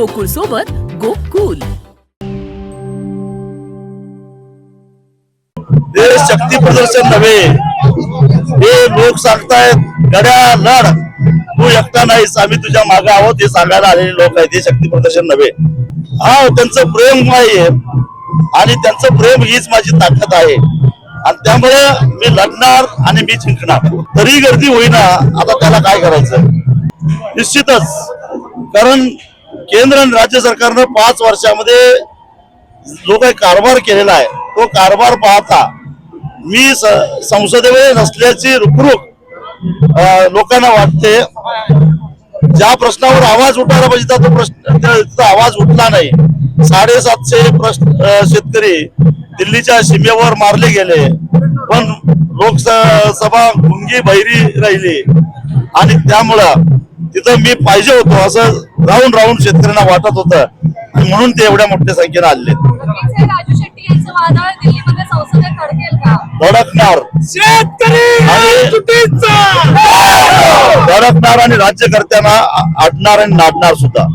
गोकुळ सोबत गोकुल. हे शक्ती प्रदर्शन नव्हे. हे लोक सांगतायत गड्या लढ. तू एकटा नाहीस. आम्ही तुझ्या मागे आहोत. हे सांगायला आलेले लोक आहेत. हे शक्ती प्रदर्शन नव्हे. हा त्यांचं प्रेम आहे. आणि त्यांचं प्रेम हीच माझी ताकद आहे. आणि त्यामुळे मी लढणार आणि मी जिंकणार. तरी गर्दी होईना. आता त्याला काय करायचं? निश्चितच. कारण केंद्र आणि राज्य सरकारनं पाच वर्षामध्ये जो काही कारभार केलेला आहे तो कारभार पाहता मी संसदेमध्ये नसल्याची रुखरुख लोकांना वाटते. ज्या प्रश्नावर आवाज उठायला पाहिजे तो प्रश्न त्याचा आवाज उठला नाही. साडेसातशे प्रश्न शेतकरी दिल्लीच्या सीमेवर मारले गेले. पण लोकसभा गुंगी बहिरी राहिली. आणि त्यामुळं तिथं मी पाहिजे होतो असं राहून राहून शेतकऱ्यांना वाटत होतं. म्हणून ते एवढ्या मोठ्या संख्येने आले हे धडकणार. आणि धडकणार आणि राज्यकर्त्यांना आ- आडणार आणि नाडणार सुद्धा.